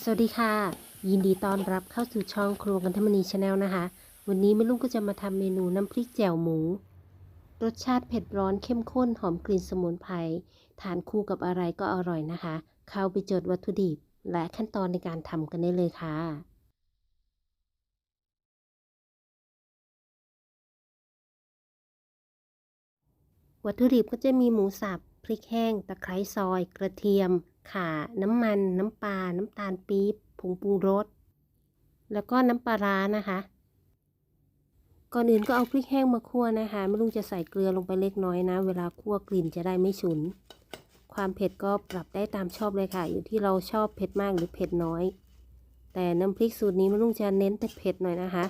สวัสดีค่ะ ยินดีต้อนรับเข้าสู่ช่องครัวกันธรรมนีชาแนลนะคะ วันนี้แม่ลุงก็จะมาทำเมนูน้ำพริกแจ่วหมู รสชาติเผ็ดร้อนเข้มข้นหอมกลิ่นสมุนไพรทานคู่กับอะไรก็อร่อยนะคะ เข้าไปจดวัตถุดิบ และขั้นตอนในการทำกันได้เลยค่ะวัตถุดิบก็จะมีหมูสับ พริกแห้ง ตะไคร้ซอย กระเทียม ข่า น้ำมัน น้ำปลา น้ำตาลปี๊บ ผงปรุงรส แล้วก็น้ำปลาร้านะคะ ก่อนอื่นก็เอาพริกแห้งมาคั่วนะคะไม่ลุงจะใส่เกลือลงไปเล็กน้อยนะ เวลาคั่วกลิ่นจะได้ไม่ฉุน ความเผ็ดก็ปรับได้ตามชอบเลยค่ะ อยู่ที่เราชอบเผ็ดมากหรือเผ็ดน้อย แต่น้ำพริกสูตรนี้ไม่ลุงจะเน้นแต่เผ็ดหน่อยนะคะ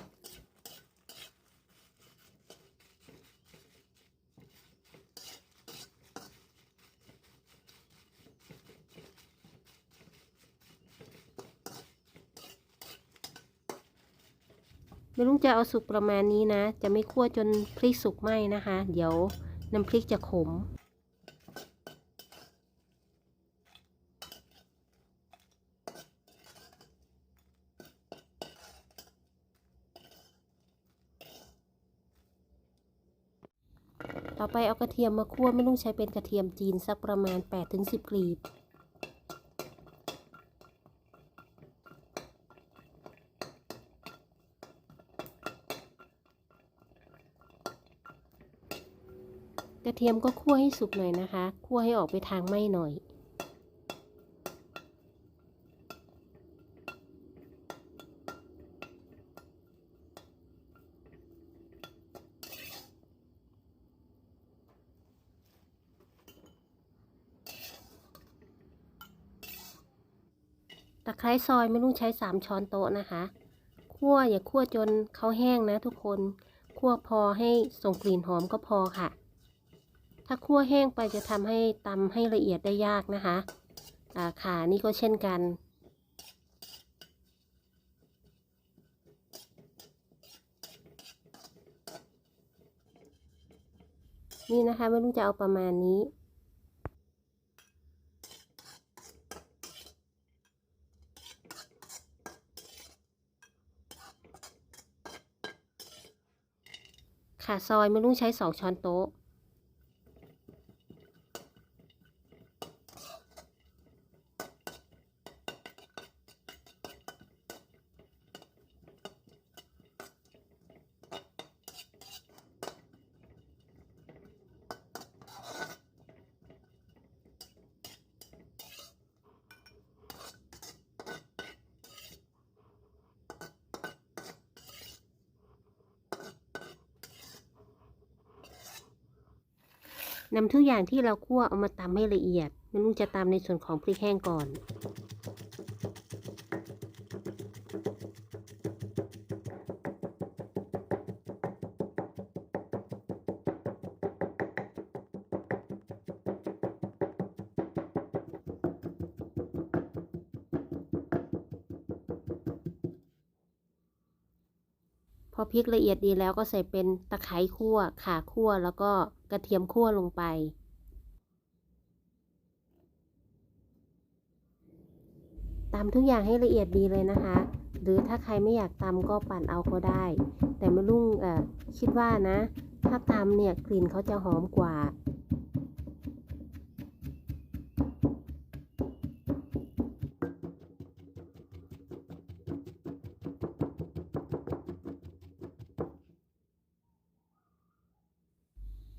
ไม่ลุงจะเอาสุกประมาณนี้นะ จะไม่คั่วจนพริกสุกไหมนะคะ เดี๋ยวน้ำพริกจะขม ต่อไปเอากระเทียมมาคั่วไม่ลุงใช้เป็นกระเทียมจีนสักประมาณ 8-10กลีบ กระเทียมก็คั่วให้สุกหน่อยนะคะคั่วให้ออกไปทางไหม้หน่อย ตะไคร้ซอยไม่ต้องใช้ 3 ช้อนโต๊ะนะคะคั่วอย่าคั่วจนเขาแห้งนะทุกคนคั่วพอให้ส่งกลิ่นหอมก็พอค่ะ ถ้าคั่วแห้งไปจะทำให้ตำให้ละเอียดได้ยากนะคะอาขานี่ก็เช่นกัน นี่นะคะไม่รู้จะเอาประมาณนี้ค่ะซอยไม่ต้งใช้ 2 ช้อนโต๊ะ นำทุกอย่างที่เราคั่วเอามาตำให้ละเอียดไม่ลุงจะตำในส่วนของพริกแห้งก่อน พอพริกละเอียดดีแล้วก็ใส่เป็นตะไคร้คั่วข่าคั่วแล้วก็กระเทียมคั่วลงไป ตำทุกอย่างให้ละเอียดดีเลยนะคะ หรือถ้าใครไม่อยากตำก็ปั่นเอาก็ได้ แต่ไม่ลุ่งคิดว่านะ ถ้าตำเนี่ยกลิ่นเขาจะหอมกว่า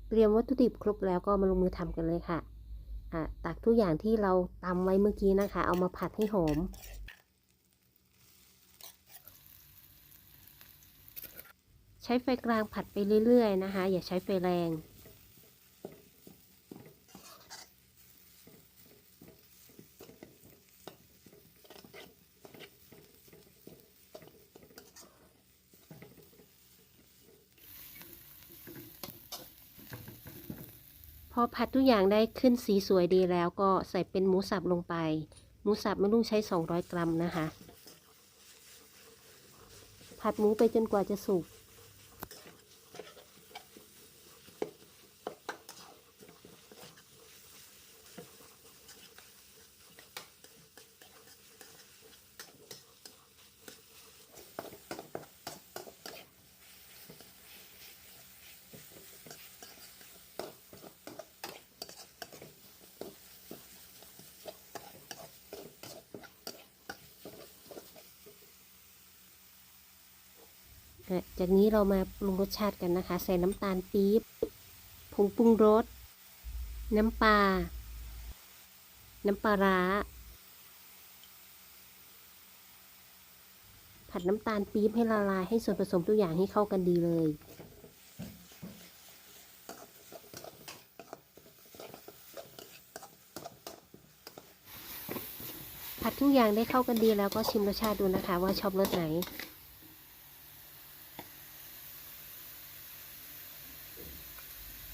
เตรียมวัตถุดิบครบแล้วก็มาลงมือทำกันเลยค่ะอะตักทุกอย่างที่เราตำไว้เมื่อกี้นะคะ เอามาผัดให้หอม ใช้ไฟกลางผัดไปเรื่อยๆนะคะ อย่าใช้ไฟแรง พอผัดทุกอย่างได้ขึ้นสีสวยดีแล้วก็ใส่เป็นหมูสับลงไป หมูสับไม่ต้องใช้ 200 กรัมนะคะ ผัดหมูไปจนกว่าจะสุก จากนี้เรามาปรุงรสชาติกันนะคะ ใส่น้ำตาลปี๊บ ผงปรุงรส น้ำปลา น้ำปลาร้า ผัดน้ำตาลปี๊บให้ละลายให้ส่วนผสมทุกอย่างให้เข้ากันดีเลยผัดทุกอย่างได้เข้ากันดีแล้วก็ชิมรสชาติดูนะคะว่าชอบรสไหน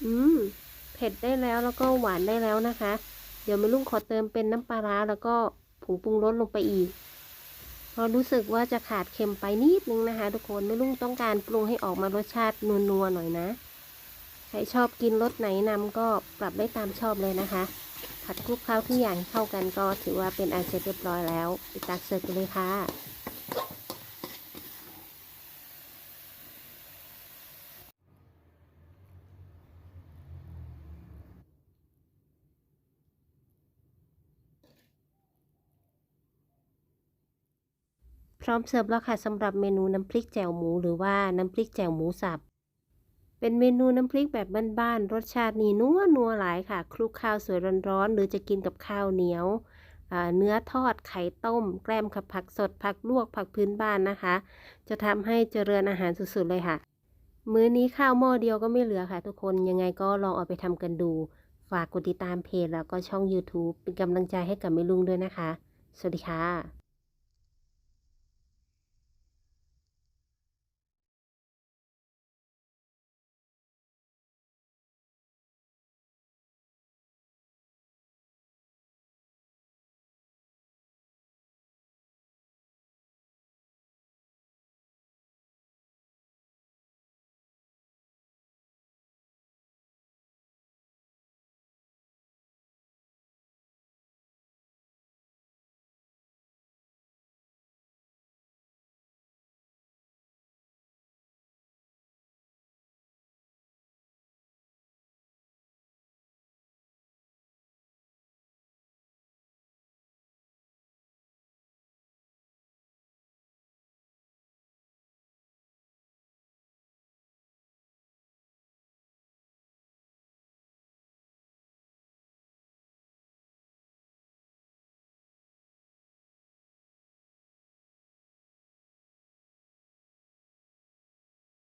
อืม เผ็ดได้แล้วแล้วก็หวานได้แล้วนะคะ เดี๋ยวแม่ลุงขอเติมเป็นน้ำปลาร้าแล้วก็ผงปรุงรสลงไปอีกเพราะรู้สึกว่าจะขาดเค็มไปนิดนึงนะคะทุกคนแม่ลุงต้องการปรุงให้ออกมารสชาตินัวๆหน่อยนะใครชอบกินรสไหนนำก็ปรับได้ตามชอบเลยนะคะ ผัดคลุกเคล้าทุกอย่างเข้ากันก็ถือว่าเป็นอันเสร็จเรียบร้อยแล้วไปตักเสิร์ฟกันเลยค่ะ พร้อมเสิร์ฟแล้วค่ะสำหรับเมนูน้ำพริกแจ่วหมูหรือว่าน้ำพริกแจ่วหมูสับ เป็นเมนูน้ำพริกแบบบ้านๆรสชาตินี่นัวนัวหลายค่ะคลุกข้าวสวยร้อนๆหรือจะกินกับข้าวเหนียวเนื้อทอดไข่ต้ม แกล้มกับผักสดผักลวกผักพื้นบ้านนะคะ จะทำให้เจริญอาหารสุดๆเลยค่ะ มื้อนี้ข้าวหม้อเดียวก็ไม่เหลือค่ะ ทุกคนยังไงก็ลองเอาไปทำกันดู ฝากกดติดตามเพจแล้วก็ช่อง YouTube เป็นกำลังใจให้กับแม่ลุงด้วยนะคะ สวัสดีค่ะ